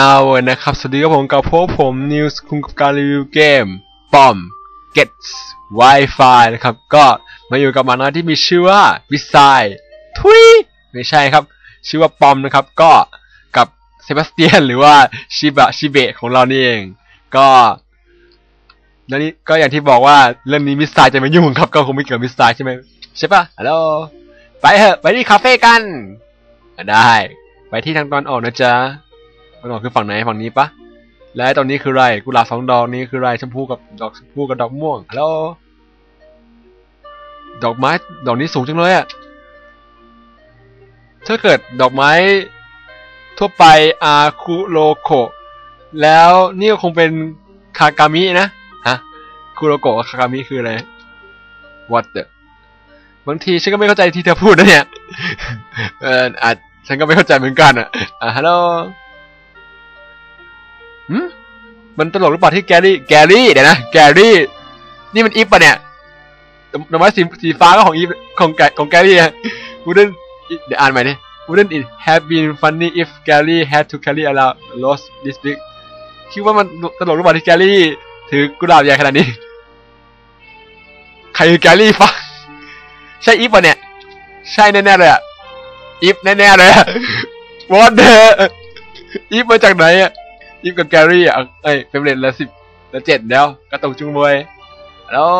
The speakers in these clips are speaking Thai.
เอานะครับ สวัสดีครับผมกับพวกผมนิวส์คุงกับการรีวิวเกมปอม Gets Wi-Fi นะครับ ก็มาอยู่กับมาน้อยที่มีชื่อว่าวิซายทุยไม่ใช่ครับ ชื่อว่าปอมนะครับ ก็กับเซบาสเตียนหรือว่าชิบะชิเบะของเรานี่เอง ก็แล้วนี่ก็อย่างที่บอกว่าเรื่องนี้มิสไซล์จะไม่ยุ่งครับ ก็คงไม่เกี่ยวมิสไซล์ใช่ไหมใช่ปะฮัลโหลไปเถอะไปที่คาเฟ่กัน ได้ ไปที่ทางตอนออกนะจ๊ะ ตอนออกคือฝั่งไหนฝั่งนี้ปะและตอนนี้คือไรกุหลาบสองดอกนี้คือไรชมพูกับดอกชมพูกับดอกม่วงฮัลโหลดอกไม้ดอกนี้สูงจังเลยอะถ้าเกิดดอกไม้ทั่วไปอาคุโรโกแล้วนี่ก็คงเป็นคากามินะฮะคุโรโกะกับคากามิคืออะไร what the บางทีฉันก็ไม่เข้าใจที่เธอพูดนะเนี่ยเอออาจฉันก็ไม่เข้าใจเหมือนกันอะอะฮัลโหล หืมมันตลกหรือเปล่าที่แกรี่ แกรี่ เดี๋ยวนะ แกรี่ นี่มันอีฟปะเนี่ยดอไม้สีสีฟ้าก็ของอีฟของแกของแกรี่อะ wouldn't เดี๋ยวอ่านใหม่ดิ wouldn't it have been funny if Gary had to carry around lost this big คิดว่ามันตลกหรือเปล่าที่แกรี่ ถือกุหลาบใหญ่ขนาดนี้ ใครคือแกรี่ฟะใช่อีฟปะเนี่ย ใช่แน่ๆเลยอะอีฟแน่ๆเลยอะ what the อีฟมาจากไหนอะ อีฟกับแกรี่อะเอ้ยเฟมเรทละสิบละเจ็ดแล้ว กระตุกจุงบวย แล้ว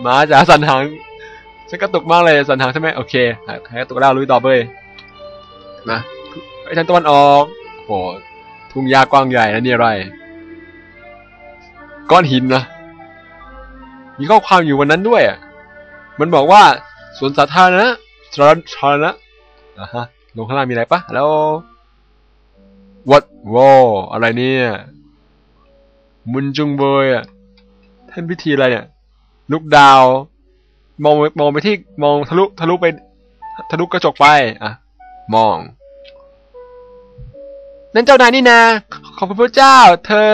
หมาจ๋าสันหางฉันกระตุกมากเลยสันหางใช่ไหมโอเคหายหายกระตุกแล้วลุยต่อไปมาไอ้ทางตะวันออกโหทุ่งหญ้ากว้างใหญ่นะนี่อะไร ก้อนหินนะมีข้อความอยู่วันนั้นด้วยอะมันบอกว่าสวนสาธารณะสาธารณะอะฮะลงข้างล่างมีอะไรปะแล้ว ว้าวออะไรเนี่ย มุนจุงเบยอะท่นพิธีอะไรเนี่ยลูกดาว มองมองไปที่มองทะลุทะลุไป ทะลุกระจกไป อะ มอง นั่นเจ้านายนี่นาขอบคุณพระเจ้า เธอ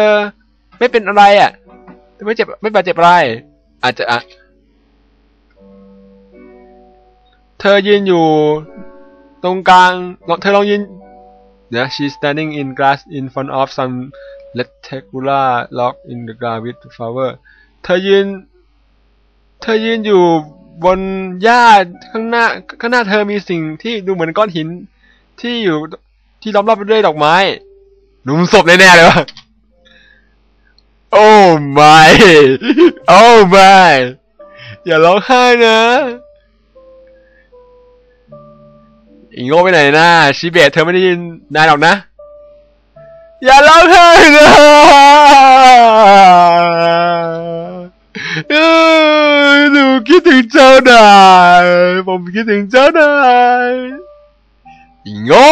ไม่เป็นอะไรอะเธอไม่เจ็บไม่บาดเจ็บอะไร อาจจะอะเธอยืนอยู่ ตรงกลาง เธอลองยืน เดี๋ยว she's standing in glass in front of some rectangular lock in the ground with flower เธอยืน เธอยืนอยู่บนหญ้าข้างหน้า ข้างหน้าเธอมีสิ่งที่ดูเหมือนก้อนหิน ที่อยู่ที่ล้อมรอบไปด้วยดอกไม้หลุมศพแน่ๆเลยวะโอ้ my โอ้ my อย่าร้องไห้นะ อีโง่ไปไหนนะชิเบะเธอไม่ได้ยินนายหรอกนะ อย่าร้องไห้นะเอ้ยหนูคิดถึงเจ้านายผมคิดถึงเจ้านายอีโง่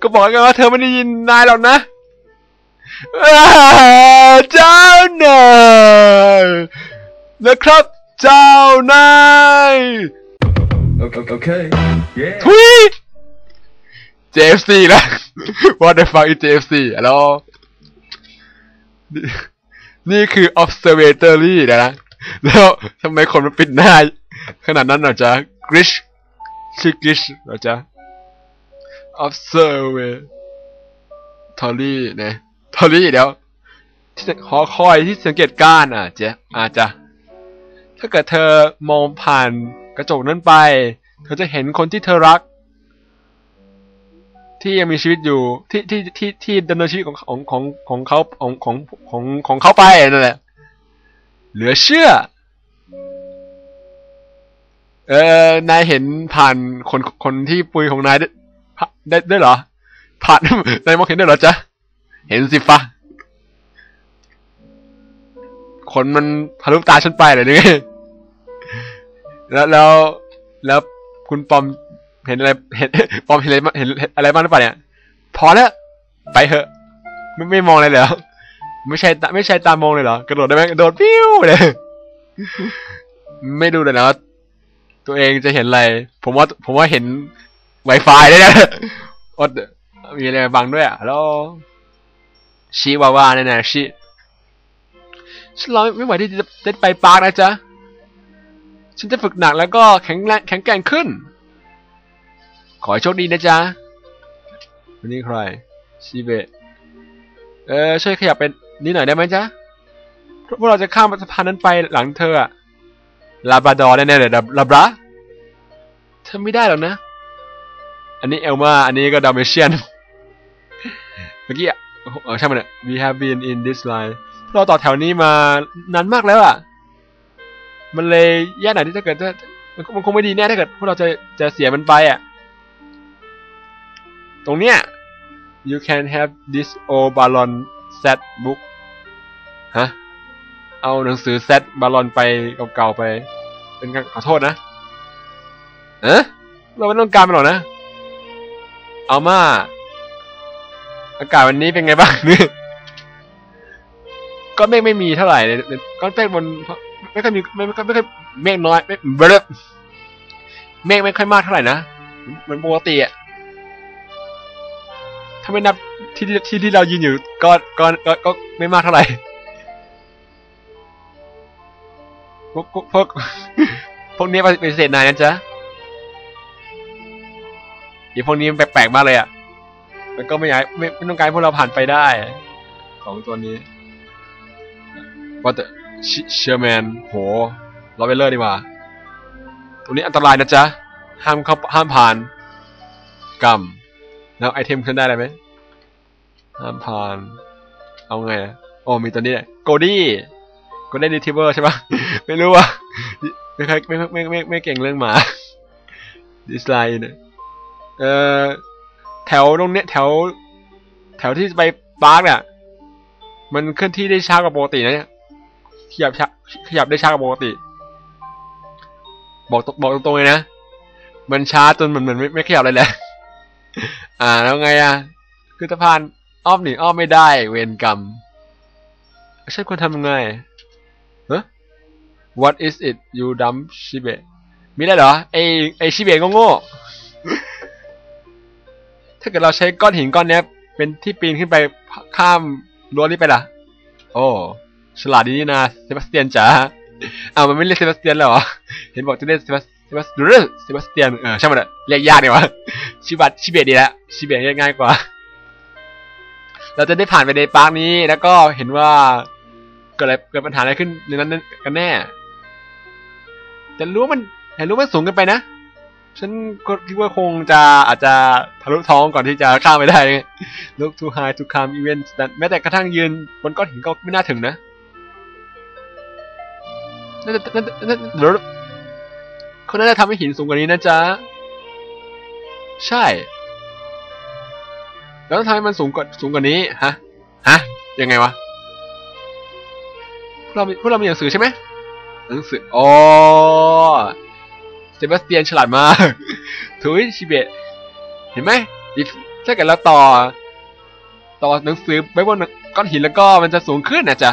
ก็บอกกันว่าเธอไม่ได้ยินนายหรอกนะเจ้านายนะครับ เจ้านาย Okay. okay. Yeah. ทุย JFC นะ What the fuck is JFC ฮัลโหลนี่นี่คือ observatory นะนะ แล้วทำไมคนมันปิดหน้า ขนาดนั้นเหรอจ๊ะ Grish ชื่อ Grish เหรอจ๊ะ observatory นะ tory เดี๋ยวที่หอคอยที่สังเกตการณ์อะเจ๊อาจจะถ้าเกิดเธอมองผ่าน กระจกนั้นไป เธอจะเห็นคนที่เธอรัก ที่ยังมีชีวิตอยู่ที่ที่ที่ที่ดำเนินชีวิตของของของของเขาของของของของเขาไปนั่นแหละเหลือเชื่อ เออนายเห็นผ่านคนคนที่ปุยของนายได้ได้ได้เหรอ ผ่านนายมองเห็นได้เหรอจ๊ะเห็นสิฟะคนมันทะลุตาฉันไปเลยนี่ แล้วแล้วแล้วคุณปอมเห็นอะไรเห็นปอมเห็นอะไรเห็นอะไรบ้างหรือเปล่าเนี่ยพอแล้วไปเถอะ ไม่ไม่มองอะไรเลยเหรอไม่ใช่ไม่ใช่ตามองเลยเหรอกระโดดได้ไหมกระโดดปิ้วเลยไม่ดูเลยนะตัวเองจะเห็นอะไร ผมว่าผมว่าเห็น Wi-Fi ได้นะอดมีอะไรบังด้วยอะแล้วชีวาวาแน่ๆชีฉันรอไม่ไหวที่จะจะไปปาร์กนะจ๊ะ ฉันจะฝึกหนักแล้วก็แข็งแรงแข็งแกร่งขึ้น ขอให้โชคดีนะจ๊ะวันนี้ใครชิเบะเออช่วยขยับเป็นนี่หน่อยได้ไหมจ๊ะพวกเราจะข้ามสะพานนั้นไปหลังเธออะลาบราดอร์แน่ๆเลยลาบราเธอไม่ได้หรอกนะ อันนี้เอลมาอันนี้ก็ดาเมเชียนเมื่อกี้อะเออใช่างมันอะ we have been in this line เราต่อแถวนี้มานานมากแล้วอะ มันเลยแย่หน่อยที่ถ้าเกิดมันมันคงไม่ดีแน่ถ้าเกิดพวกเราจะจะเสียมันไปอะตรงเนี้ย you can have this old ballon set book ฮะ เอาหนังสือเซตบอลลอนไปเก่าๆไป เป็นการขอโทษนะเอ๊ะเราไม่ต้องการมันหรอกนะ เอามา อากาศวันนี้เป็นไงบ้างเนี่ก้อนเมฆไม่มีเท่าไหร่เลยก้อนเมฆบน ไม่ค่อยมีไม่ไม่ค่อยไม่ค่อยเมฆน้อยไม่เบลเมฆไม่ค่อยมากเท่าไหร่นะเหมือนปกติอะถ้าไม่นับที่ที่ที่เรายืนอยู่ก็ก็ก็ก็ไม่มากเท่าไหร่พวกพวกพวกนี้ปฏิเสธนายนะจ๊ะอีพวกนี้มันแปลกๆมากเลยอะมันก็ไม่อยากไม่ไม่ต้องการพวกเราผ่านไปได้ ของตัวนี้ว่าแต่ เชอร์แมนโหเราไปเลอร์ดีกว่าตรงนี้อันตรายนะจ๊ะ ห้ามเข้าห้ามผ่านกรรมแล้วไอเทมขึ้นได้อะไรไหมห้ามผ่าน เอาไงอะโอ้มีตัวนี้แหละโกดี้ก็ได้รีทิเวอร์ใช่ปะไม่รู้ว่าไม่เคยไม่ไม่ไม่ไม่เก่งเรื่องหมาดิสไลน์เนี่ยเอ่อแถวตรงเนี้ยแถว แถวที่ไปปาร์กเนี่ยมันเคลื่อนที่ได้ช้ากว่าปกตินะเนี่ย ขยับช้าขยับได้ช้ากว่าปกติ บอกตบอกตรงๆเลยนะ มันช้าจนเหมือนเหมือนไม่ไม่ขยับเลยแหละ อ่าแล้วไงอะ คือสะพานอ้อมหนีอ้อมไม่ได้เวรกรรมฉันควรทำยังไง What is it you dumb ชิเบะมีได้เหรอไอไอชิเบะโง่ๆถ้าเกิดเราใช้ก้อนหินก้อนนี้เป็นที่ปีนขึ้นไปข้ามรั้วนี้ไปล่ะ โอ้ ฉลาดดีนี่นะเซบาสเตียนจ๋าอ้าวมันไม่เรียกเซบาสเตียนแล้วเหรอ เห็นบอกจะเรียกเซบาสเซบาสเรเซบาสเตียน เออใช่ไหมเนี่ยเรียกยากดีวะ ชิบัตชิเบะดีแล้วชิเบะเรียกง่ายกว่า เราจะได้ผ่านไปในปาร์คนี้ แล้วก็เห็นว่าเกิดอะไรเกิดปัญหาอะไรขึ้นในนั้นกันแน่ แต่รู้มันเห็นรู้มันสูงเกินไปนะ ฉันก็คิดว่าคงจะอาจจะทะลุท้องก่อนที่จะข้ามไปได้ Look too high to climb even แต่แม้แต่กระทั่งยืนบนก้อนหินก็ไม่น่าถึงนะ น่าจะน่าจะน่าจะเดี๋ยวเขาน่าจะทำให้หินสูงกว่านี้นะจ๊ะ ใช่ แล้วทำไมมันสูงกว่าสูงกว่านี้ ฮะ ฮะ ยังไงวะ พวกเราพวกเรามีหนังสือใช่ไหมหนังสืออ๋อเซบาสเตียนฉลาดมากถุยชิเบะ เห็นไหมถ้าเกิดเราต่อ ต่อหนังสือไปบนก้อนหินแล้วก็มันจะสูงขึ้นนะจ๊ะ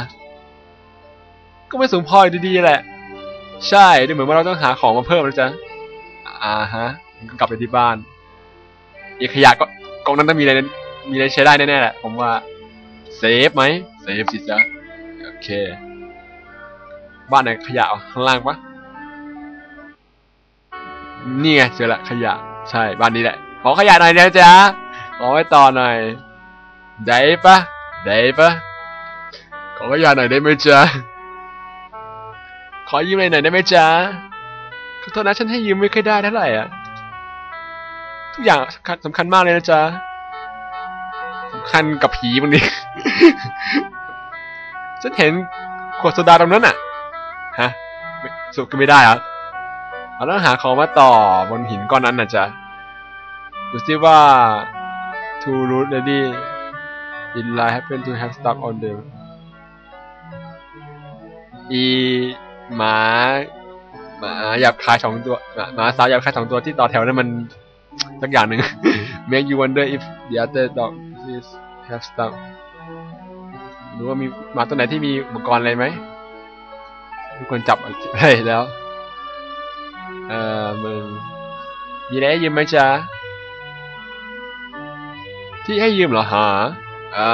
ก็ไม่สูงพออยู่ดีๆแหละ ใช่ดูเหมือนว่าเราต้องหาของมาเพิ่มนะจ๊ะอ่าฮะกลับไปที่บ้านอีกขยะก็กองนั้นต้องมีอะไรมีอะไรใช้ได้แน่ๆแหละ ผมว่าเซฟไหมเซฟสิจ๊ะโอเค บ้านไหนขยะข้างล่างปะนี่ไงเจอละขยะ ใช่บ้านนี้แหละขอขยะหน่อยนะจ๊ะขอไว้ต่อหน่อยได้ปะได้ปะขอขยะหน่อยได้ไหมจ๊ะ ขอยืมหน่อยได้ไหมจ๊ะขอโทษนะฉันให้ยืมไม่ค่อยได้เท่าไหร่อะ ทุกอย่างสำคัญสำคัญมากเลยนะจ๊ะสำคัญกับผีบางทีฉันเห็นขวดโซดาตรงนั้นอะ ฮะสุดก็ไม่ได้อะเราต้องหาของมาต่อบนหินก้อนนั้นนะจ๊ะดูซิว่า to root lady in line happen to have stuck on them อี หมาหมาหยาบคายสองตัวหมาสาวหยาบคายสองตัวที่ต่อแถวนั้นมันสักอย่างหนึ่ง make you wonder if the other dog is have stuck หรือว่ามีหมาตัวไหนที่มีอุปกรณ์อะไรไหมทุกคนจับเฮ้ยแล้วเอ่อมึงมีอะไรให้ยืมไหมจ๊ะที่ให้ยืมเหรอฮะอ่า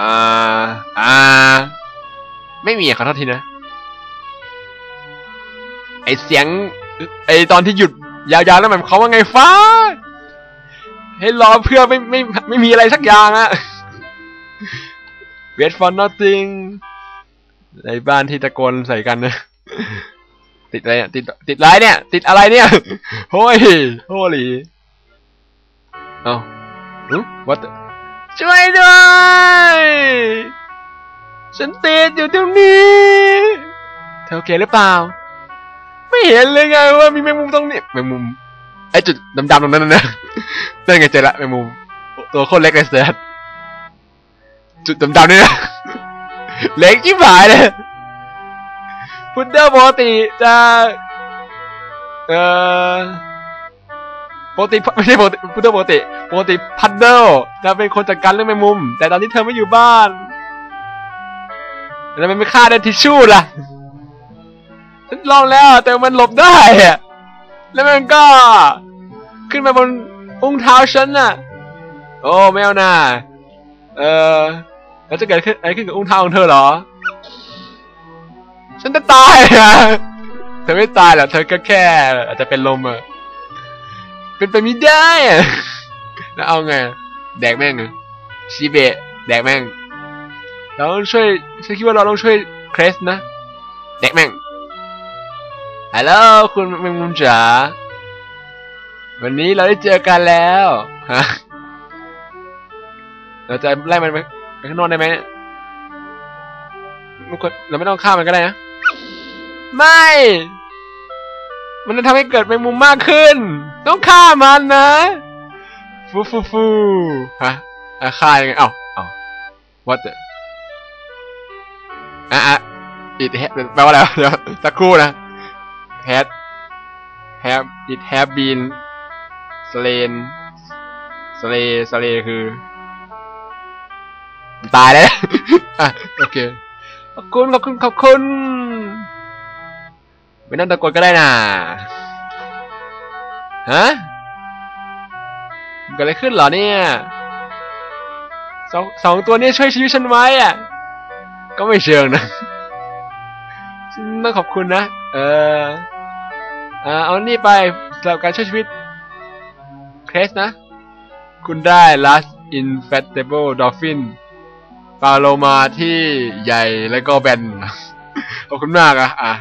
อ่าอ่าไม่มีอะขอโทษทีนะ ไอเสียง ไอตอนที่หยุดยาวๆแล้วมันเขาว่าไงฟ้า ให้รอเพื่อไม่ไม่ไม่มีอะไรสักอย่างอะ wait for nothing ในบ้านที่ตะโกนใส่กันนะติดอะไรเนี่ยติดติดไรเนี่ย ติดอะไรเนี่ยโฮ้ยโฮลีเอาอืม what ช่วยด้วยฉันติดอยู่ตรงนี้เธอโอเคหรือเปล่า ไม่เห็นเลยไงว่ามีแมงมุมตรงนี้แมงมุมไอจุดดำๆตรงนั้นน่ะนะนั่นไงเจอละแมงมุมตัวโคตรเล็กเลยเสดจุดดำๆนี่นะเล็กชิบหายเลยพุดเดิ้ลปกติจะเอ่อปกติไม่ใช่ปกติพุดเดิ้ลปกติปกติพัดเดิลจะเป็นคนจัดการเรื่องแมงมุม แต่ตอนนี้เธอไม่อยู่บ้านแล้วมันไม่ฆ่าได้ทิชชู่ล่ะฉัน ลองแล้วแต่มันหลบได้อะแล้วมันก็ ขึ้นมาบนอุ้งเท้าฉันน่ะ โอ้ไม่เอาน่าเออแล้วจะเกิดขึ้นอะไรขึ้นกับอุ้งเท้าของเธอเหรอ ฉันจะตายอะเธอไม่ตายหรอกเธอก็แค่ อาจจะเป็นลมอะเป็นไปไม่ได้อะแล้วเอาไง แดกแม่งชีเบะแดกแม่งเราต้องช่วยฉันคิดว่าเราต้องช่วยเครสนะ แดกแม่ง ฮัลโหลคุณแมงมุมจ๋าวันนี้เราได้เจอกันแล้วฮะเราจะไล่มันไปไปข้างนอกได้ไหมเนี่ยไม่ควรเราไม่ต้องฆ่ามันก็ได้นะ ไม่ มันจะทำให้เกิดแมงมุมมากขึ้น ต้องฆ่ามันนะฟูฟูฟูฮะฆ่ายังไงเอ้าเอ้า what the อะอะ it ha- แปลว่าอะไรเดี๋ยวสักครู่นะ had have it have been slain slay slay คือตายแล้ว อะ โอเค ขอบคุณ ขอบคุณ ขอบคุณไม่ต้องตะโกนก็ได้น่ะ ฮะเกิดอะไรขึ้นเหรอเนี่ยสองสองตัวนี้ช่วยชีวิตฉันไว้อะ ก็ไม่เชิงนะฉันต้องขอบคุณนะ เอออ่าเอานี่ไปสำหรับการช่วยชีวิตเคสนะ คุณได้ last inflatable dolphin ปลาโลมาที่ใหญ่แล้วก็แบน ขอบคุณมากอะอะ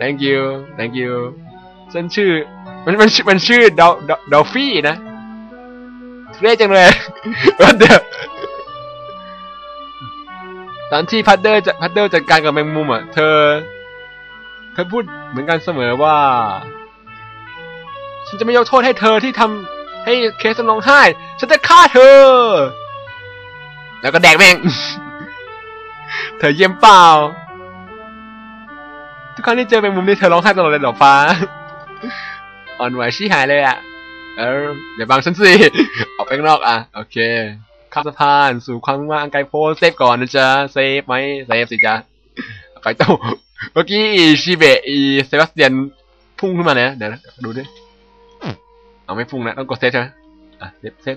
thank you thank you ฉันชื่อ มันมันมันชื่อดอดดอฟฟี่นะเรียกจังเลย What the ตอนที่พัดเดอร์จะพัดเดอร์จัดการกับแมงมุมอะ เธอ เธอพูดเหมือนกันเสมอว่า ฉันจะไม่ยกโทษให้เธอที่ทำให้เคสร้องไห้ ฉันจะฆ่าเธอ แล้วก็แดกแม่ง เธอเยี่ยมเปล่า ทุกครั้งที่เจอแมงมุมนี่เธอร้องไห้ตลอดเลยหรอฟ้า อ่อนไหวชี้หายเลยอะเอออย่าบังฉันสิออกไปข้างนอกอะ โอเคข้ามสะพานสู่ความว่างไกลโพ้นเซฟก่อนนะจ๊ะ เซฟไหมเซฟสิจ๊ะไกโต เมื่อกี้อีชิเบะอีเซบาสเตียนพุ่งขึ้นมาเนี่ยเดี๋ยวนะดูดิเอาไม่พุ่งนะต้องกดเซฟใช่ไหมอะเซฟเซฟ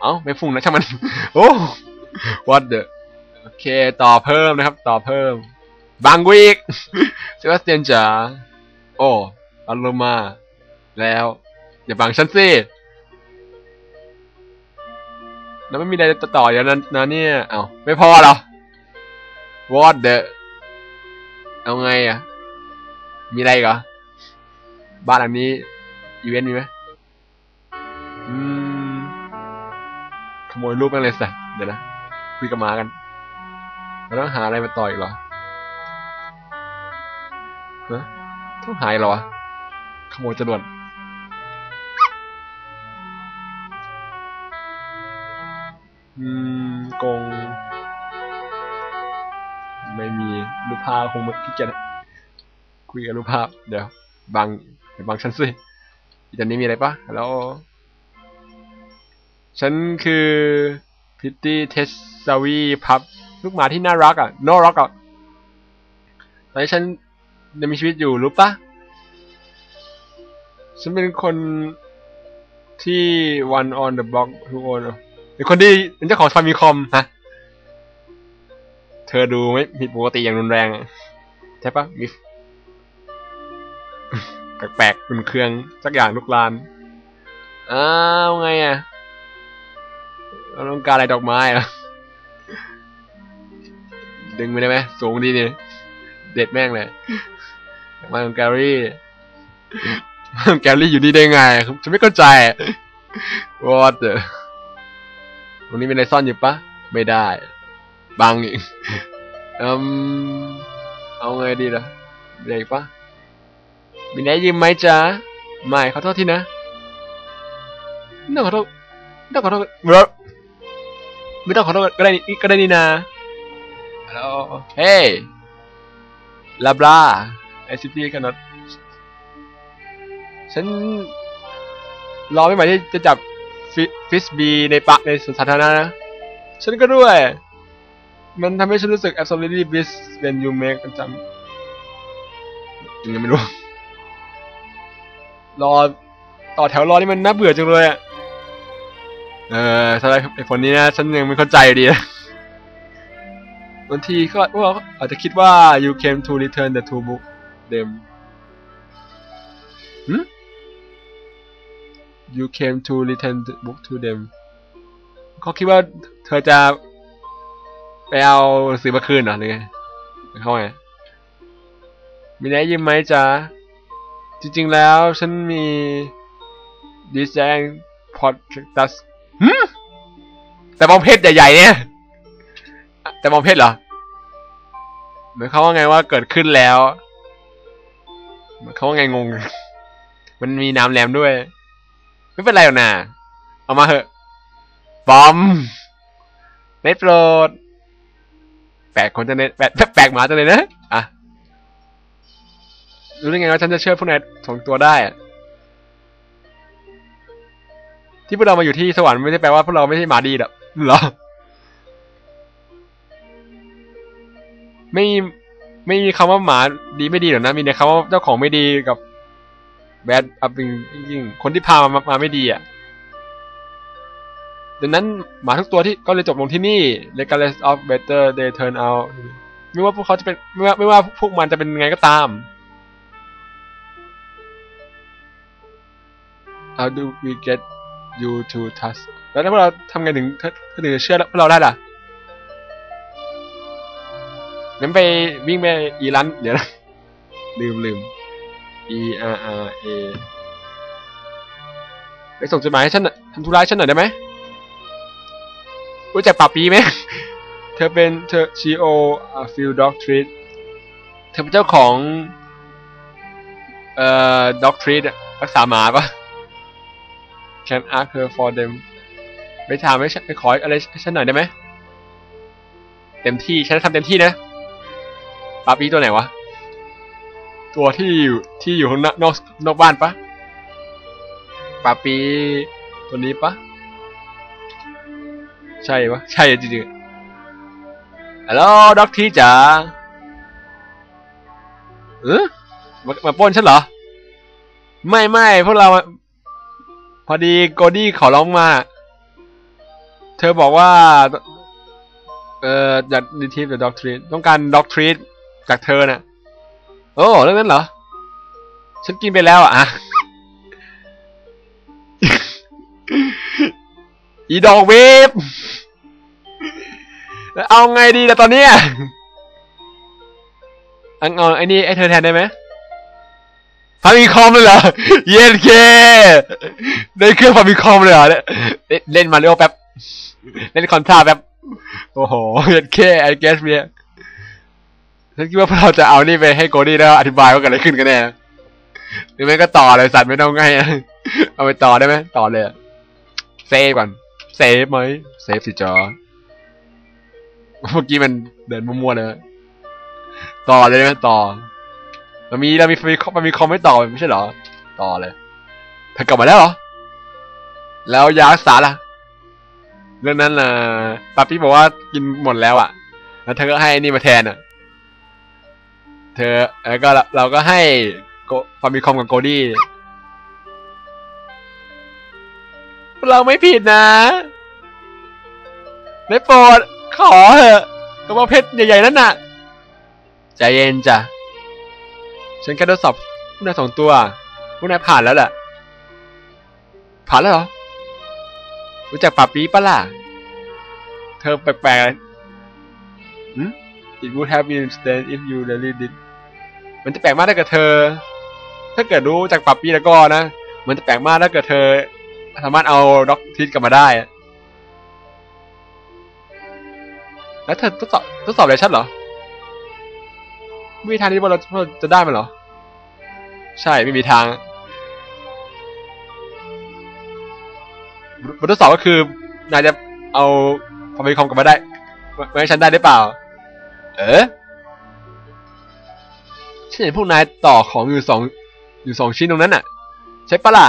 เอาไม่พุ่งนะช่างมัน โอ้ what the โอเคต่อเพิ่มนะครับ ต่อเพิ่มบางวีกเซบาสเตียนจ๋าโอ้อารมณ์มาแล้ว อย่าบังฉันสิแล้วไม่มีอะไรจะต่ออย่างนั้นนะเนี่ย เอาไม่พอเหรอ what the เอ เอาไงอะ มีอะไรกเหรอ บ้านหลังนี้ อีเวนต์มีไหมอืม ขโมยรูปกันเลยสัเดี๋ยวนะ คุยกับหมากันเราต้องหาอะไรมาต่ออีกเหรอฮะต้องหายเหรอ ขโมยจรวดอืมกง ไม่มีรูปภาพคงไม่ขี้เกียจคุยกับรูปภาพ เดี๋ยวบังเดี๋ยวบังฉันสิอีตอนนี้มีอะไรปะแล้วฉันคือพิตตี้เทสซาวีพับลูกหมาที่น่ารักอะน่ารักอะตอนนี้ฉันยังมีชีวิตอยู่รู้ปะฉันเป็นคนที่ one on the block who own เป็นคนที่เป็นเจ้าของฟามิคอมฮะ เธอดูไม่ผิดปกติอย่างรุนแรงใช่ปะมีแปลกๆคุณเครื่องสักอย่างลุกลานอ้าวไงอะเราต้องการอะไรดอกไม้อะดึงไปได้ไหมสูงดีนี่เด็ดแม่งเลยมาของแกลลี่มาของแกลลี่อยู่นี่ได้ไงฉันไม่เข้าใจ what the ตรงนี้มีอะไรซ่อนอยู่ปะไม่ได้ บังอีกอืมเอาไงดีล่ะมีอะไรอีกปะมีไหนยืมไหมจ๊ะไม่ขอโทษทีนะไม่ต้องขอโทษไม่ต้องขอโทษเบรอไม่ต้องขอโทษก็ได้นี่ก็ได้นี่นะฮัลโหลเฮ้ยลาบลาไอซิตี้กันนอฉันรอไม่ไหวที่จะจับฟิฟิสบีในปะในสวนสาธารณะนะ ฉันก็ด้วย มันทำให้ฉันรู้สึก absolutely bliss when you make ประจำยังไม่รู้ รอ ต่อแถวรอนี่มันน่าเบื่อจังเลยอะ เออสำหรับไอ้ผลนี้นะ ฉันยังไม่เข้าใจอยู่ดีนะบางทีก็พวกเราอาจจะคิดว่า you came to return the two book them หึ you came to return the book to them เขาคิดว่าเธอจะ ไปเอาหนังสือมาคืนเหรอหรือไงเขาไงมีไหนยิ้มไหมจ๊ะ จริง ๆ แล้วฉันมีดีแซงพอดตัสหืมแต่มองเพชรใหญ่ๆเนี่ย แต่มองเพชรเหรอหมายความว่าไงว่าเกิดขึ้นแล้วหมายความว่าไงงง มันมีน้ำแรมด้วย ไม่เป็นไรหรอกนะเอามาเถอะบอมไม่โปรดแปลกคนจะเน็ตแปลกแปลกหมาจังเลยนะอะรู้ได้ไงว่าฉันจะเชื่อพวกนายสองตัวได้ที่พวกเรามาอยู่ที่สวรรค์ไม่ได้แปลว่าพวกเราไม่ใช่หมาดีหรอกหรอไม่ไม่มีคำว่าหมาดีไม่ดีหรอกนะมีแต่คำว่าเจ้าของไม่ดีกับแบดอัพยิ่งคนที่พามามาไม่ดีอะ ดังนั้นหมาทุกตัวที่ก็เลยจบลงที่นี่ regardless of better they turn out ไม่ว่าพวกเขาจะเป็นไม่ว่าไม่ว่าพวกมันจะเป็นไงก็ตาม How do we get you to trust แล้วถ้าเราทำไงถึงถึงจะเชื่อพวกเราได้ล่ะงั้นไปวิ่งไปอีรันเดี๋ยวนะลืมลืม E R R A ไปส่งจดหมายให้ฉันทำธุระให้ฉันหน่อยได้ไหม รู้จักปาปีไหม เธอเป็นเธอ CEO Field Dog Treat เธอเป็นเจ้าของ เอ่อ Dog Treat อะรักษาหมาปะ Can ask her for them ไปถามไปขออะไรให้ฉันหน่อยได้ไหม เต็มที่ฉันจะทำเต็มที่นะปาปีตัวไหนวะ ตัวที่อยู่ที่อยู่ข้างนอกนอกนอกบ้านปะปาปีตัวนี้ปะ ใช่ปะใช่จริงๆฮัลโหลด็อกทีจ๋าเออมามาป้นฉันเหรอ ไม่ไม่พวกเรา พอดีโกดี้ขอร้องมา เธอบอกว่า เอออยากดีทีฟด็อกทรีต้องการด็อกทรีจากเธอน่ะ โอ้เรื่องนั้นเหรอ ฉันกินไปแล้วอะ อีดอกเวฟเอาไงดีล่ะตอนเนี้ยอังเอาไอ้นี่ไอ้เธอแทนได้ไหมฟามีคอมเลยเหรอ เย็นเคได้เครื่องฟามีคอมเลยเหรอเนี่ยเล่นมาเริโอแป๊บ เล่นคอนท่าแป๊บ โอ้โห เย็นเคไอเกสเมียฉันคิดว่าพวกเราจะเอานี่ไปให้โกดี้แล้วอธิบายว่าเกิดอะไรขึ้นกันแน่หรือไม่ก็ต่อเลยสัตว์ไม่ต้องไงายเอาไปต่อได้ไหมต่อเลยเซฟก่อน เซฟไหมเซฟสิจอเมื่อกี้มันเดินมั่วๆเลยต่อเลยไหมต่อมันมีเรามีมีมันมีคอมไม่ต่อไม่ใช่เหรอ ต่อเลยเธอกลับมาแล้วเหรอ แล้วยารักษาล่ะ เรื่องนั้นน่ะปาปี้บอกว่ากินหมดแล้วอะ แล้วเธอก็ให้นี่มาแทนอะ เธอแล้วก็เราก็ให้ฟามิคอมกับโกดี้ เราไม่ผิดนะได้โปรดขอเถอะกระบอกเพชรใหญ่ๆนั่นน่ะ ใจเย็นจ้ะ ฉันแค่ทดสอบผู้นายสองตัวผู้นายผ่านแล้วแหละผ่านแล้วเหรอ รู้จักป่าปีปะล่ะ เธอแปลกๆอะไรหืม It would have been instant if you really did มันจะแปลกมากถ้าเกิดเธอ ถ้าเกิดรู้จากป่าปีแล้วก็นะ มันจะแปลกมากถ้าเกิดเธอ สามารถเอาด็อกทิสกลับมาได้ แล้วเธอทดสอบทดสอบอะไรฉันเหรอ ไม่มีทางที่ว่าเราเราจะได้มันเหรอ ใช่ไม่มีทางบททดสอบก็คือนายจะเอาฟาร์มิคอมกลับมาได้มาให้ฉันได้หรือเปล่า เออฉันเห็นพวกนายต่อของอยู่สองอยู่สองชิ้นตรงนั้นน่ะ ใช่ปะล่ะ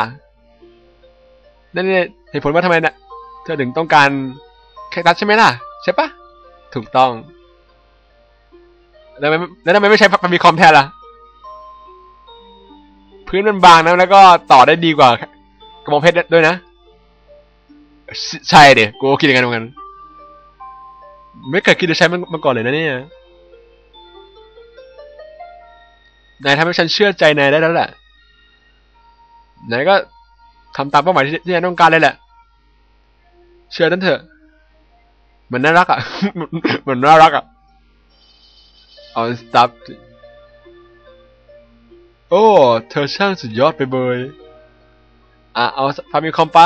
นั่นเหตุผลว่าทำไมน่ะเธอถึงต้องการแคคตัสใช่ไหมล่ะ ใช่ปะถูกต้อง แล้วทำไมแล้วทำไมไม่ใช้ฟามิคอมแทนล่ะ พื้นมันบางนะแล้วก็ต่อได้ดีกว่ากระบองเพชรด้วยนะ ใช่เดี๋ยกูคิดอย่างนั้นเหมือนกัน ไม่เคยคิดจะใช้มันมาก่อนเลยนะเนี่ยนายทำให้ฉันเชื่อใจนายได้แล้วแหละนายก็ ทำตามเป้าหมายที่ที่นายต้องการเลยแหละ เชื่อนั่นเถอะมันน่ารักอะมันน่ารักอะเอาสตาร์โอ้ เธอช่างสุดยอดไปเบยอะเอาฟาร์มิคอมไป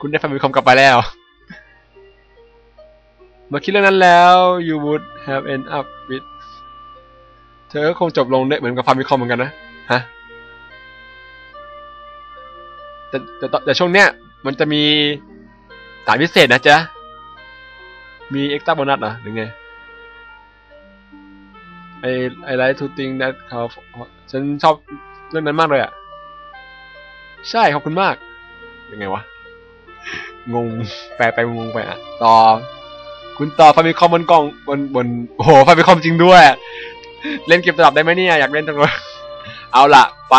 คุณได้ฟาร์มิคอมกลับไปแล้ว มาคิดเรื่องนั้นแล้ว you would have end up with เธอก็คงจบลงได้เหมือนกับฟาร์มิคอมเหมือนกันนะ ฮะ แต่แต่แต่ช่วงเนี้ยมันจะมีสารพิเศษนะจ๊ะ มีเอ็กซ์ตร้าโบนัสเหรอหรือไงไอไอไลท์ทูติงนัทเขาฉันชอบเรื่องนั้นมากเลยอะ ใช่ขอบคุณมาก ยังไงวะ งง แปลไปงงไปอะ ต่อ คุณต่อฟามิคอมบนกล่องบนบน โอ้โหฟามิคอมจริงด้วย เล่นเกมตลับได้ไหมเนี่ย อยากเล่นจังเลยเอาล่ะ ไป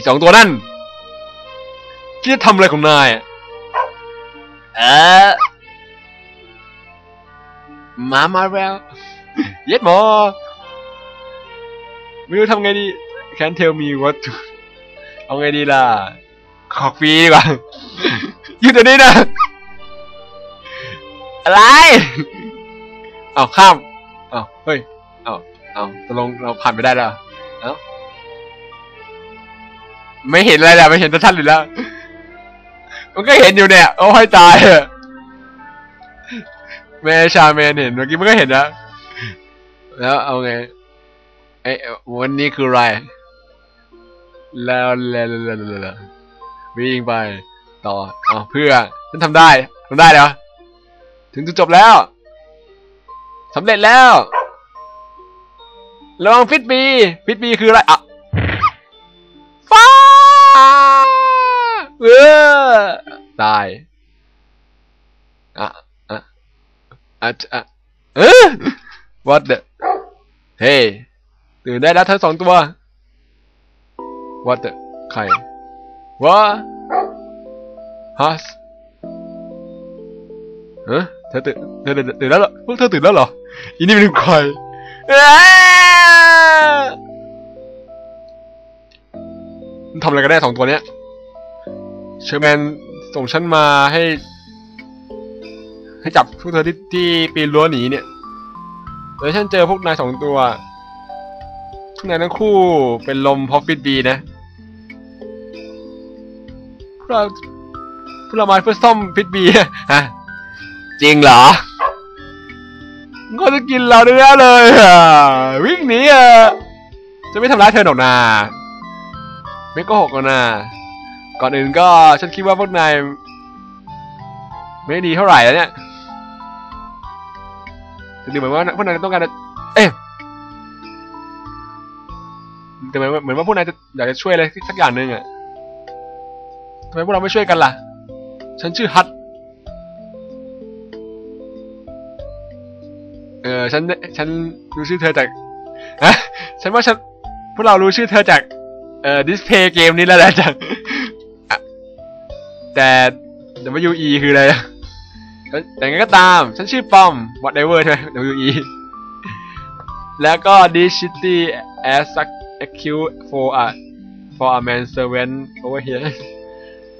อีกสองตัวนั่นคิดจะทำอะไรของนายอะเออมามาแล้ว เย็ดหมอไม่รู้ทำไงดี Can tell me what to เอาไงดีล่ะ ขอฟรีดีกว่า อยู่เดี๋ยวนี้นะ อะไรเอาข้ามเอาเฮ้ยเอาเอาตกลงเราผ่านไปได้แล้วเอา ไม่เห็นอะไรแล้วไม่เห็นท่านหรือแล้ว มันก็เห็นอยู่เนี่ย โอ้ให้ตายอะแม่ชาแมนเห็นเมื่อกี้มันก็เห็นนะแล้วเอาไงไอ้วันนี้คืออะไรแล้วแล้วแล้วแล้ววิ่งไป ต่อเอาเพื่อฉันทำได้ทำได้แล้วถึงจุดจบแล้วสำเร็จแล้วลองฟิตบีฟิตบีคืออะไรอะ ฟ้าเออตายอะอะอะอะเออ what the เฮ้ตื่นได้แล้วเธอสองตัว what the ใคร what ฮะเออเธอตื่นเธอตื่นแล้วเหรอพวกเธอตื่นแล้วเหรออีนี่เป็นใคร ทำอะไรกันได้สองตัวเนี้ยเชอร์แมนส่งฉันมาให้ ให้จับพวกเธอที่ที่ปีนรั้วหนีเนี่ยแล้วฉันเจอพวกนายสองตัวพวกนายทั้งคู่เป็นลมพอฟิตบีนะพวกเราพวกเรามาเพื่อซ่อมฟิตบีฮะจริงเหรอก็จะกินเราได้แล้วเลยอะวิ่งหนีอะจะไม่ทำร้ายเธอหรอกนา ไม่ก็หกนาก่อนอื่นก็ฉันคิดว่าพวกนายไม่ดีเท่าไหร่แล้วเนี่ยดูเหมือนว่าพวกนายต้องการเอ๊ะแต่เหมือนเหมือนว่าพวกนายจะอยากจะช่วยอะไรสักอย่างหนึ่งอะทำไมพวกเราไม่ช่วยกันล่ะ ฉันชื่อฮัทเออฉันฉันรู้ชื่อเธอจากฮะฉันว่าฉันพวกเรารู้ชื่อเธอจาก เอ่อดิสเพย์เกมนี้แล้วแหละจากอะแต่ WE คืออะไรแต่ไงก็ตาม ฉันชื่อปอม whatever ใช่ไหม WE แล้วก็ this city as a cute for a for a man servant over here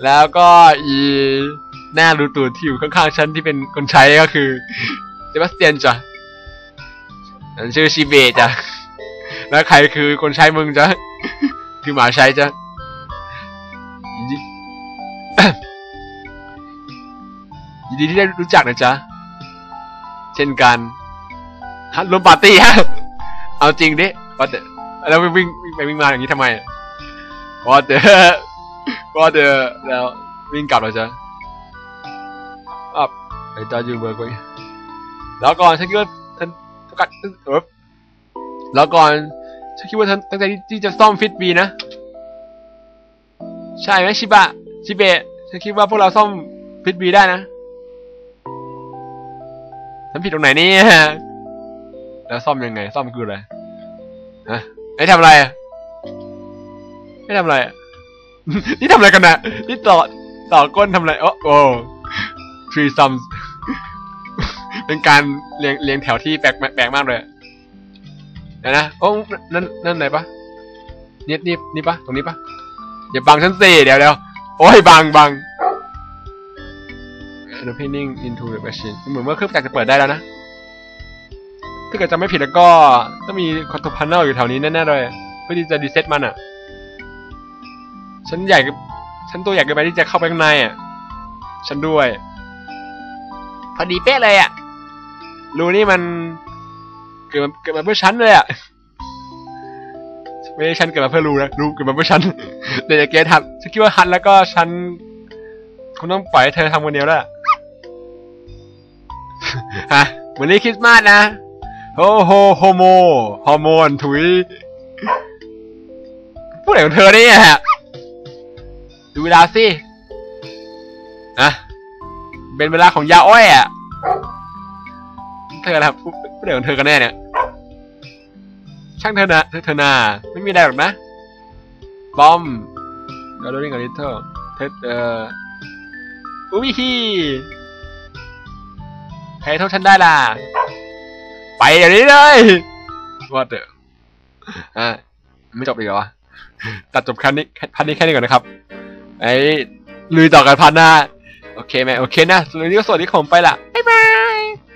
แล้วก็อีหน้ารูตูดที่อยู่ข้างๆฉันที่เป็นคนใช้ก็คือเซบาสเตียนจ้ะฉันชื่อชิเบจ้ะแล้วใครคือคนใช้มึงจ้ะ คือหมาใช้จ้ะยินดียินดีที่ได้รู้จักนะจ๊ะ เช่นกันฮัลโหลปาร์ตี้ฮะ เอาจริงดิว่าแต่แล้ววิ่งวิ่งไปวิ่งมาอย่างนี้ทำไมว่าแต่ว่าแต่แล้ววิ่งกลับเหรอจ๊ะอะไอ้ตาจูเบอร์กแล้วก่อนฉันคิดว่าฉันการเออแล้วก่อน ฉันคิดว่าฉันตั้งใจที่จะซ่อมฟิตบีนะ ใช่ไหมชิบะ ชิเบะฉันคิดว่าพวกเราซ่อมฟิตบีได้นะฉันผิดตรงไหนนี่แล้วซ่อมยังไง ซ่อมคืออะไรฮะไอ้ทำอะไรไม่ทำอะไรนี่ทำอะไรกันนะนี่ต่อต่อก้นทำอะไรโอ้โอ้ three sums เป็นการเรียงเรียงแถวที่แปลกแปลกมากเลย เดี๋ยวนะโอ้นั่นนั่นไหนปะนี่นี่นี่ปะตรงนี้ปะอย่าบังฉันสิเดี๋ยวเดี๋ยวโอ้ยบังบัง the pinning into the machine เหมือนว่าเครื่องจักรจะเปิดได้แล้วนะถ้าเกิดจำไม่ผิดแล้วก็ต้องมีคอนโทรพานัลอยู่แถวนี้แน่ๆเลยเพื่อที่จะรีเซ็ตมันอะ ฉันใหญ่ฉันตัวใหญ่เกินไปที่จะเข้าไปข้างในอะ ฉันด้วย พอดีเป๊ะเลยอะรูนี่มัน เกิดมาเกิดมาเพื่อฉันเลยอะไม่ใช่ฉันเกิดมาเพื่อรู้นะรู้เกิดมาเพื่อฉันเดี๋ยวจะเกทับฉันคิดว่าฮันแล้วก็ฉันคงต้องปล่อยให้เธอทำคนเดียวแล้วล่ะฮะวันนี้คริสต์มาสนะโฮโฮโฮโมฮอร์โมนถุยพูดอะไรของเธอเนี่ยดูเวลาสินะเป็นเวลาของยาอ้อยอะ เธอนะครับพูดพูดอะไรของเธอกันแน่เนี่ย ช่างเธอนะเธอเธอนาไม่มีอะไรหรอกนะบอมกาโดริงกับลิทเทิลเธอเอ่ออุ้ยฮีใครโทษฉันได้ล่ะ ไปเดี๋ยวนี้เลยว่าเถอะอะไม่จบอีกเหรอตัดจบคันนี้พันนี้แค่นี้ก่อนนะครับ ไอ้ลุยต่อกันพันหน้า โอเคไหมโอเคนะสวัสดีก็สวัสดีผมไปละ บ๊ายบาย